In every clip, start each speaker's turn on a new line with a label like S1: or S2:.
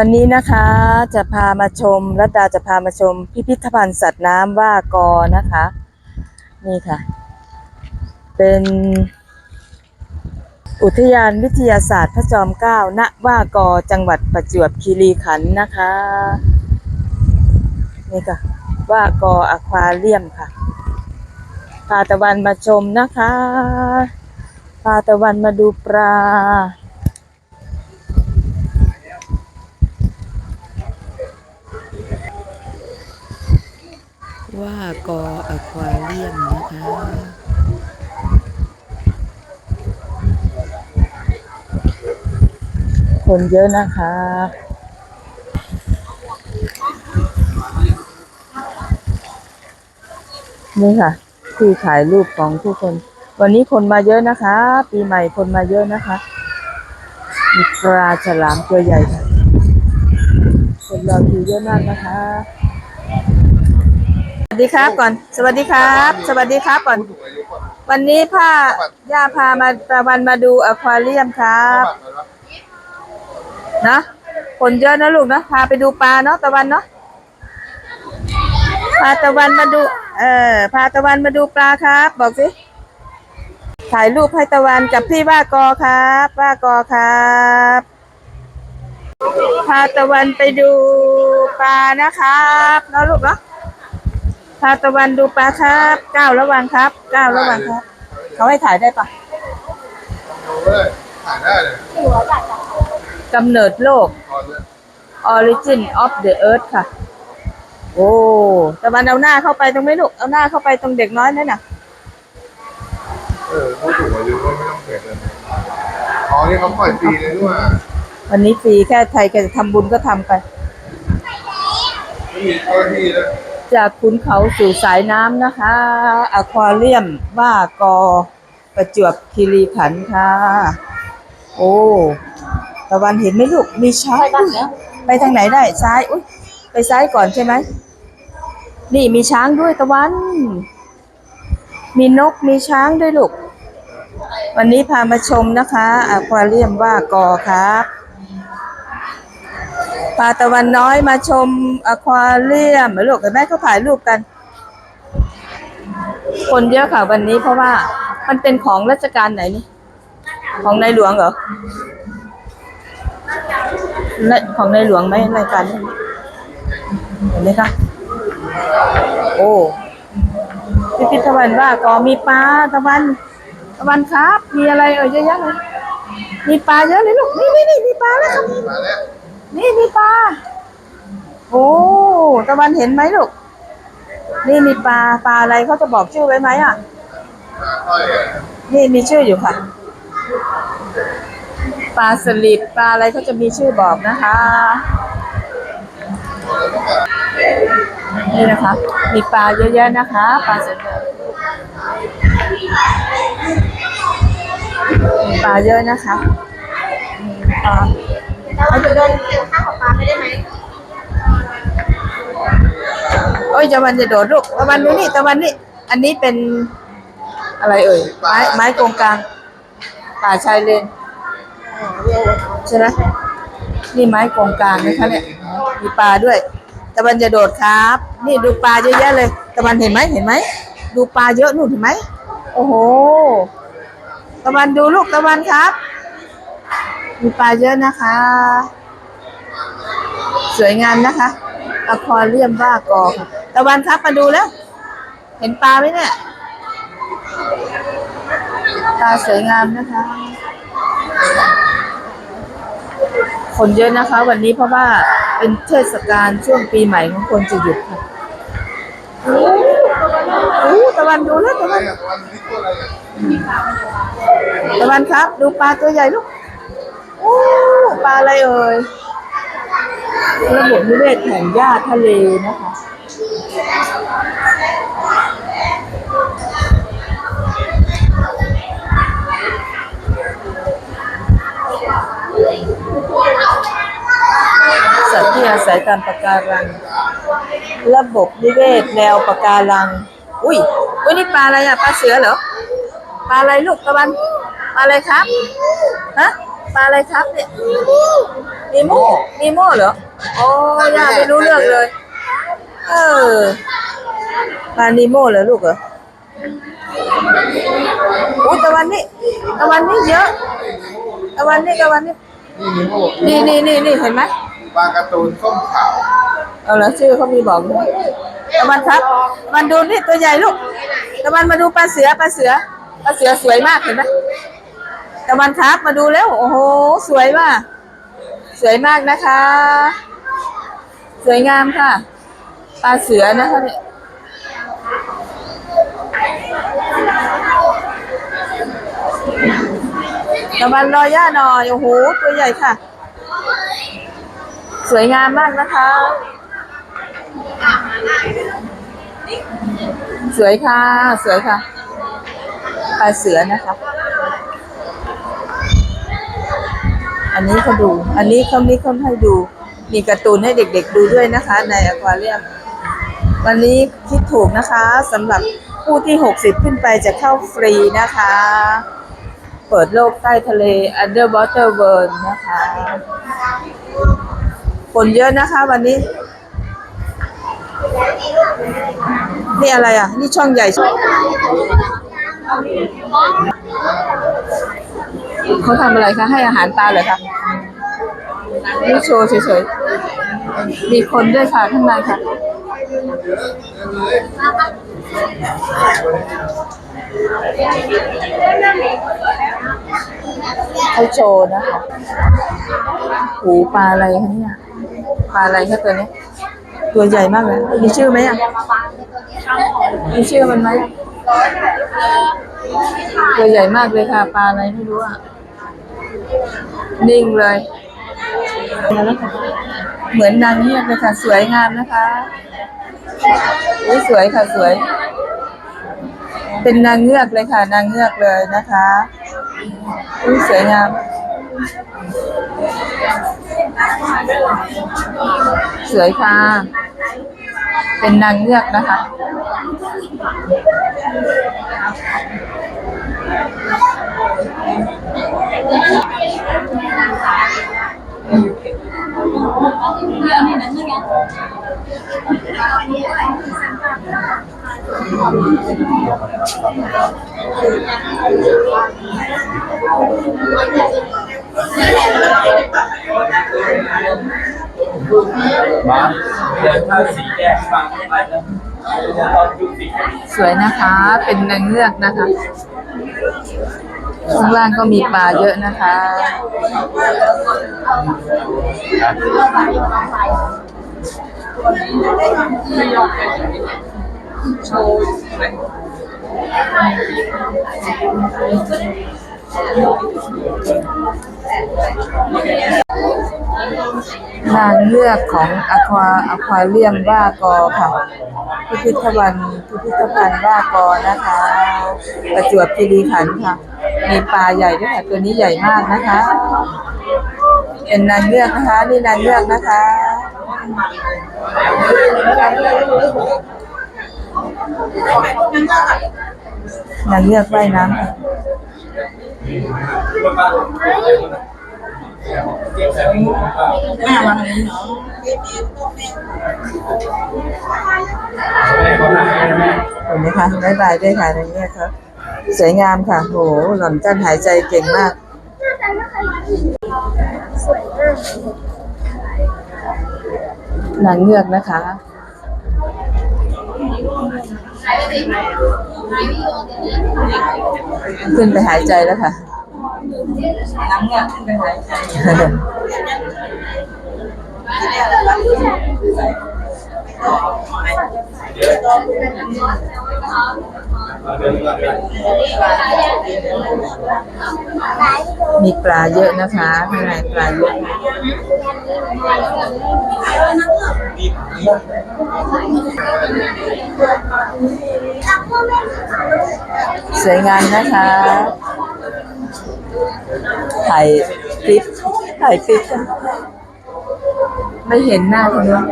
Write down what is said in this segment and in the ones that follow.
S1: วันนี้นะคะจะพามาชมรัตดาจะพามาชม พิพิธภัณฑ์สัตว์น้ำว่ากอนะคะ นี่ค่ะ เป็นอุทยานวิทยาศาสตร์พระจอมเกล้าณว่ากอจังหวัดประจวบคีรีขันธ์นะคะ นี่ค่ะ ว่ากออะควาเรียมค่ะ พาตะวันมาชมนะคะ พาตะวันมาดูปลา ว่ากออควาเรียมนะคะคนเยอะนะคะ นี่ค่ะ ที่ถ่ายรูปของทุกคน วันนี้คนมาเยอะนะคะ ปีใหม่คนมาเยอะนะคะมีปลาฉลามตัวใหญ่ค่ะคนรอคิวเยอะมากนะคะ ดีครับก่อน สวัสดีครับ สวัสดีครับก่อน วันนี้ผ้าย่าพามาตะวันมาดูอควาเรียมครับนะคนเยอะนะลูกนะพาไปดูปลาเนาะตะวันเนาะพาตะวันมาดู เออพาตะวันมาดูปลาครับ บอกสิถ่ายรูปให้ตะวันกับพี่ว่ากอครับ ว่ากอครับพาตะวันไปดูปลานะครับเนาะลูกเนาะ พาตะวันดูปลาครับก้าวระวังครับก้าวระวังครับ เขาให้ถ่ายได้ปะ
S2: ดูเลยถ่ายได้เลย
S1: กำเนิดโลก
S2: ตอนเลย
S1: origin of the earth ค่ะ โอ้ตะวันเอาหน้าเข้าไปตรงนี้ลูก เอาหน้าเข้าไปตรงเด็กน้อยนั่นน่ะ
S2: เออผู้สูงอายุก็ไม่ต้องเก็บเลยอ๋อ นี่เขาปล่อยฟรีเลยด้วย
S1: วันนี้ฟรีแค่ใครจะทำบุญก็ทำไป
S2: ไม่มีเจ้าหน้าที่เลย
S1: จากขุนเขาสู่สายน้ำนะคะอควาเรียมว่ากอประจวบคีรีขันธ์ค่ะ โอ้ตะวันเห็นไหมลูก มีช้างด้วยไปทางไหนได้ ซ้าย อุ้ยไปซ้ายก่อนใช่ไหม นี่มีช้างด้วยตะวัน มีนก มีช้างด้วยลูก วันนี้พามาชมนะคะอควาเรียมว่ากอครับ พาตะวันน้อยมาชมอควาเรียมลูกเห็นไหมเขาถ่ายรูปกัน คนเยอะค่ะวันนี้เพราะว่ามันเป็นของราชการไหนนี่ ของในหลวงเหรอของในหลวงไหมรายการนี้เห็นไหมคะโอ้พิพิธภัณฑ์ว่าก็มีปลาตะวันตะวันครับ มีอะไรเอ่ยเยอะแยะเลยมีปลาเยอะเลยลูกนี่นี่นี่มีปลาแล้วครับ
S2: มาแล้ว
S1: นี่มีปลา โอ้ตะวันเห็นไหมลูก นี่มีปลา ปลาอะไรเขาจะบอกชื่อไว้ไหมอะ นี่มีชื่ออยู่ค่ะ ปลาสลิด ปลาอะไรเขาจะมีชื่อบอกนะคะ นี่นะคะ มีปลาเยอะแยะนะคะ ปลาสลิดปลาเยอะนะคะปลา
S3: เราจะเดินเกี่ยวข้าวปลาไม่ได้ไหม
S1: โอ้ยตะวันจะโดดลูกตะวันดูนี่ตะวันนี่อันนี้เป็นอะไรเอ่ยไม้ไม้กงกลางป่าชายเลนใช่ไหมนี่ไม้กงกลางนะคะเนี่ยมีปลาด้วยตะวันจะโดดครับ นี่ดูปลาเยอะแยะเลยตะวันเห็นไหมเห็นไหมดูปลาเยอะนู่นเห็นไหมโอ้โหตะวันดูลูกตะวันครับ มีปลาเยอะนะคะ สวยงามนะคะอควาเรียมว่ากอค่ะตะวันครับมาดูแล้ว เห็นปลาไหมเนี่ยปลาสวยงามนะคะ คนเยอะนะคะ วันนี้เพราะว่าเป็นเทศกาลช่วงปีใหม่ของคนจะหยุดค่ะโอ้โหตะวันดูแล้วตะวัน
S2: ตะ
S1: วันครับ ดูปลาตัวใหญ่ลูก ปลาอะไรเอ่ย ระบบนิเวศแห่งหญ้าทะเลนะคะ สัตว์ที่อาศัยตามปะการัง ระบบนิเวศแนวปะการัง อุ้ยอุ้ยนี่ปลาอะไรอะปลาเสือเหรอ ปลาอะไรลูกตะวัน ปลาอะไรครับ ฮะ ปลาอะไรครับเนี่ยนีโม่นีโม่เหรอโอ้ย่าไม่รู้เรื่องเลย เออปลานีโม่เหรอลูกเหรออุ้ยตะวันนี่ตะวันนี่เยอะตะวันนี่ตะวันนี่
S2: นี่นิโม่
S1: นี่นี่นี่นี่เห็นไหม
S2: ปลาการ์ตูนส้มขาว
S1: เอาละชื่อเขามีบอกด้วยตะวันครับตะวันดูนี่ตัวใหญ่ลูกตะวันมาดูปลาเสือปลาเสือปลาเสือสวยมากเห็นไหม ตะวันครับมาดูแล้ว โอ้โห สวยมากสวยมากนะคะ สวยงามค่ะปลาเสือนะคะเนี่ยตะวันรอย่าหน่อยโอ้โหตัวใหญ่ค่ะ สวยงามมากนะคะ สวยค่ะ สวยค่ะปลาเสือนะคะ อันนี้เขาดู อันนี้เขามีคนให้ดู มีการ์ตูนให้เด็กๆดูด้วยนะคะ ในอควาเรียม วันนี้คิดถูกนะคะสำหรับผู้ที่ 60 ขึ้นไปจะเข้าฟรีนะคะ เปิดโลกใต้ทะเล Underwater World นะคะ คนเยอะนะคะวันนี้ นี่อะไรอะ นี่ช่องใหญ่ เขาทำอะไรคะ ให้อาหารปลาเหรอคะนี่โชว์เฉยๆ มีคนด้วยค่ะข้างในค่ะ เขาโชว์นะคะหูปลาอะไรคะเนี่ย ปลาอะไรคะตัวนี้ ตัวใหญ่มากเลย มีชื่อไหมอะ มีชื่อมันไหมตัวใหญ่มากเลยค่ะ ปลาอะไรไม่รู้อะ นิ่งเลย เหมือนนางเงียบเลยค่ะ สวยงามนะคะอุ้ยสวยค่ะสวย เป็นนางเงือกเลยค่ะ นางเงือกเลยนะคะอุ้ยสวยงาม สวยค่ะ เป็นนางเงือกนะคะ
S4: มาเดินข้าสีแยกฟังไปแล้วตอนดูสี
S1: สวยนะคะ เป็นนางเงือกนะคะ ข้างล่างก็มีปลาเยอะนะคะ นางเงือกของอควาอควาเรียมว่ากอค่ะพิพิธภัณฑ์พิพิธภัณฑ์ว่ากอนะคะ ประจวบคีรีขันธ์ค่ะ มีปลาใหญ่ด้วยค่ะตัวนี้ใหญ่มากนะคะเป็นนางเงือกนะคะ นี่นางเงือกนะคะนางเงือกว่ายน้ำ ค่ะ
S4: แม่มา
S1: เห็นไหมคะบายบายด้วยค่ะนางเงือกครับสวยงามค่ะโหหล่อนกั้นหายใจเก่งมากนางเงือกนะคะขึ้นไปหายใจแล้วค่ะ น้ำเงือกขึ้นไปหายใจมีปลาเยอะนะคะข้างในปลาเยอะสวยงามนะคะ ถ่ายคลิปถ่ายคลิปกันไม่เห็นหน้าทางโน้น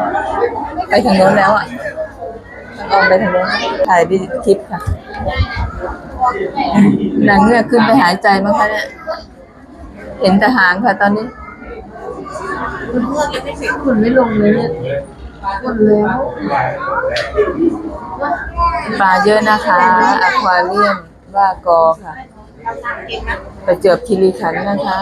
S1: ไปทางโน้นแล้วอะออกไปทางโน้นถ่ายดิคลิปค่ะนางเงือกขึ้นไปหายใจมั้งคะเนี่ยเห็นแต่หางค่ะตอนนี้คุณไม่ลงเลยเนี่ยคุณแล้วปลาเยอะนะคะอควาเรียม ว่ากอค่ะ ประเจอบคีรีขันธ์นะคะ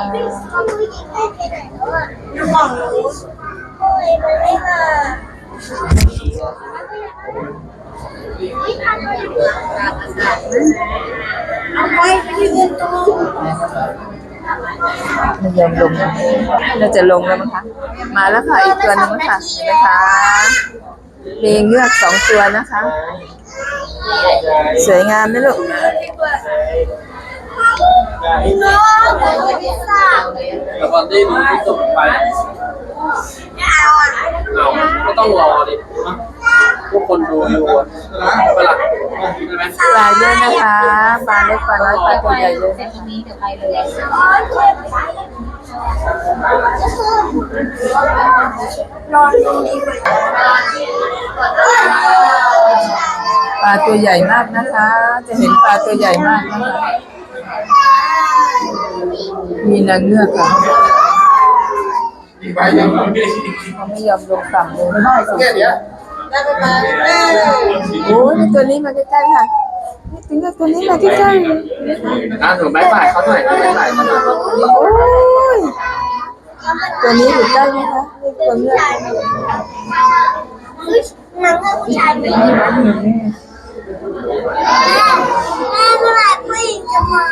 S3: เอาไปไปยืนตรง
S1: ไม่ยอมลงน่าจะลงแล้วมั้งคะ มาแล้วค่ะ อีกตัวหนึงแล้วค่ะนไหมคะมีเงือกสองตัวนะคะ สวยงามไหมลูก
S3: น้องเดี๋ยวพิซซ่า
S4: แต่อนที่ดูที่จบไป
S3: เอาอะ
S4: เอาก็ต้องรอดิทุกคนดูอยู่อะเวลาใช่ไหม
S1: ปลาเยอะนะคะปลาเล็กปลาน้อยปลาตัวใหญ่เยอะนะคะ
S3: นอนตรงนี้
S1: ป ลาตัวใหญ่มากนะคะ จะเห็นปลาตัวใหญ่มากนะคะมีนางเงือกค่ะ
S2: อีกใบยังไม่ได้
S1: เขาไม่ยอมลงต่ำเลยไม่ได้สอง
S2: แค่
S1: ตัว
S2: เนี้ย
S3: ได้ไปมาเอ้
S1: โอ้ยนี่ตัวนี้มาใกล้ๆค่ะนี่ถึงกับตัวนี้มาใกล้ๆเลย
S4: อะถือไม้บ่ายเขาหน่อยไม้บ่ายเขาหน่อย
S1: โอ้ยตัวนี้อยู่ใกล้ไหมคะนี่ตัวเงือก
S3: หนังผู้ชายไป แม่แม่เมื่อไหร่ผู้หญิงจะมา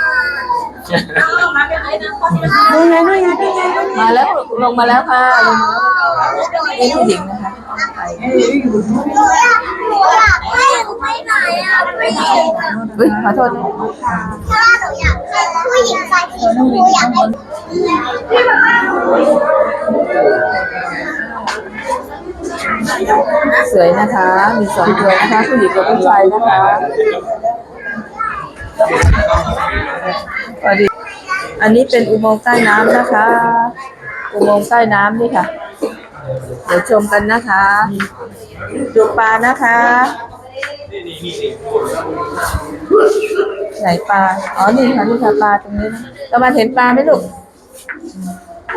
S3: เอามาเป็นไอ้นั่งคนที่ห้า
S1: นู่นไงนู่นไงมาแล้วลงมาแล้วค่ะลงมาแล้วนี่ผู้หญิงนะคะไป
S3: หนูอยากหนูอยากให้หนูไปไหนอะผู้หญิงอะ
S1: อุ้ยขอโทษนะ
S3: ถ้าหนูอยากให้ผู้หญิงใส่สีชมพูอยากให้พี่มา
S1: สวยนะคะ มีสองตัวนะคะผู้หญิงกับผู้ชายนะคะสวัสดีอันนี้เป็นอุโมงค์ใต้น้ำนะคะ อุโมงค์ใต้น้ำนี่ค่ะ เดี๋ยวชมกันนะคะ ดูปลานะคะ ไหนปลา อ๋อ นี่ค่ะนี่ค่ะปลาตรงนี้นะตะวันเห็นปลาไหมลูก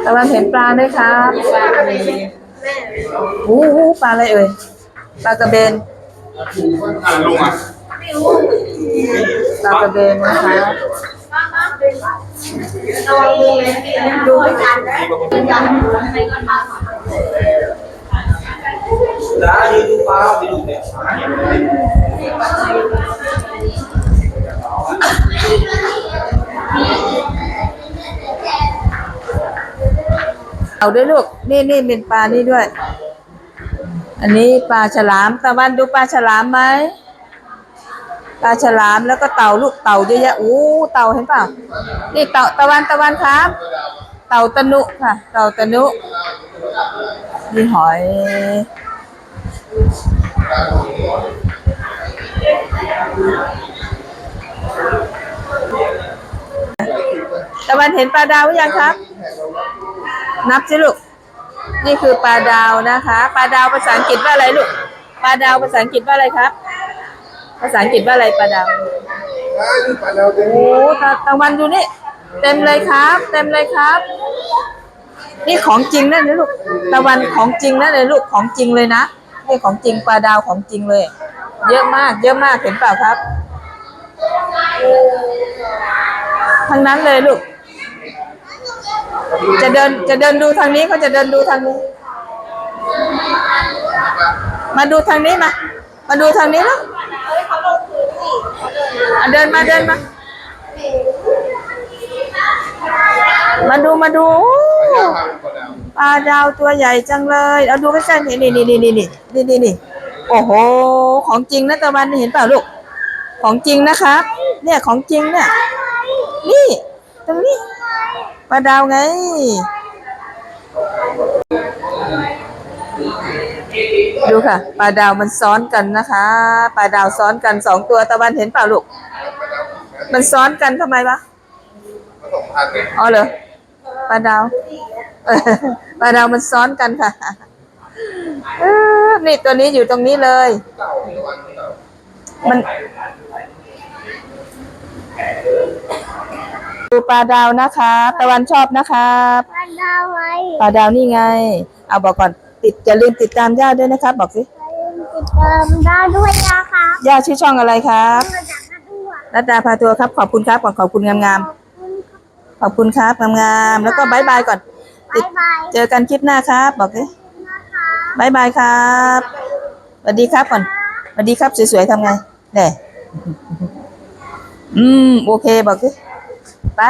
S1: ตะวันเห็นปลาไหมครับ โอ้โหปลาอะไรเอ่ยปลากระเบน
S2: อ่านลุงอะ
S1: ปลากระเบนนะคะ
S3: ดูไม่ทัน
S4: จ้ายืนดูปลาไปดูเนี่ย
S1: เอาด้วยลูก นี่นี่เป็นปลานี่ด้วย อันนี้ปลาฉลาม ตะวันดูปลาฉลามไหม ปลาฉลามแล้วก็เต่าลูกเต่าเยอะแยะอู้เต่าเห็นเปล่า นี่เต่าตะวันตะวันครับ เต่าตะนุค่ะ เต่าตะนุ มีหอย ตะวันเห็นปลาดาวหรือยังครับ นับสิลูก นี่คือปลาดาวนะคะ ปลาดาวภาษาอังกฤษว่าอะไรลูก ปลาดาวภาษาอังกฤษว่าอะไรครับ ภาษาอังกฤษว่าอะไรปลาดาวโอ้ตะตะวันดูนี่ เต็มเลยครับ เต็มเลยครับ นี่ของจริงนะเนี่ยลูก ตะวันของจริงนะเลยลูก ของจริงเลยนะ นี่ของจริงปลาดาวของจริงเลย เยอะมาก เยอะมาก เห็นเปล่าครับ ทั้งนั้นเลยลูก จะเดินจะเดินดูทางนี้ก็จะเดินดูทางนี้ มาดูทางนี้มา มาดูทางนี้แล้วเดินมาเดินมา มาดูมาดูปลาดาวตัวใหญ่จังเลยเอาดูใกล้ๆเห็นนี่นี่นี่นี่นี่นี่นี่โอ้โห ของจริงนะตะวันเห็นเปล่าลูก ของจริงนะครับ เนี่ยของจริงเนี่ย นี่ ตรงนี้ ปลาดาวไง ดูค่ะปลาดาวมันซ้อนกันนะคะปลาดาวซ้อนกันสองตัวตะวันเห็นเปล่าลูก มันซ้อนกันทำไมวะอ๋อเหรอปลาดาวปลาดาวมันซ้อนกันค่ะนี่ตัวนี้อยู่ตรงนี้เลย มัน ปลาดาวนะครับตะวันชอบนะครับ
S3: ปลาดาวไว้
S1: ปลาดาวนี่ไง เอาบอกก่อนติดอย่าลืมติดตามย่าด้วยนะครับ บอกสิ
S3: อย่าลืมติดตามได้ด้วยนะคะ
S1: ย่าชื่อช่องอะไรครับ
S3: มาจากนัดด้วย
S1: รัตดาพาทัวร์ครับ ขอบคุณครับก่อนขอบคุณงาม
S3: ขอบคุณค่ะ
S1: ๆขอบคุณครับงามๆแล้วก็บายบายก่อนติ
S3: บ๊า
S1: ด
S3: ยบาย
S1: เจอกันคลิปหน้าครับ บอกสิ
S3: นะคะ
S1: บายบายครับสวัสดีครับก่อนสวัสดีครับสวยๆทำไงเน่อืม โอเค บอกสิ ไป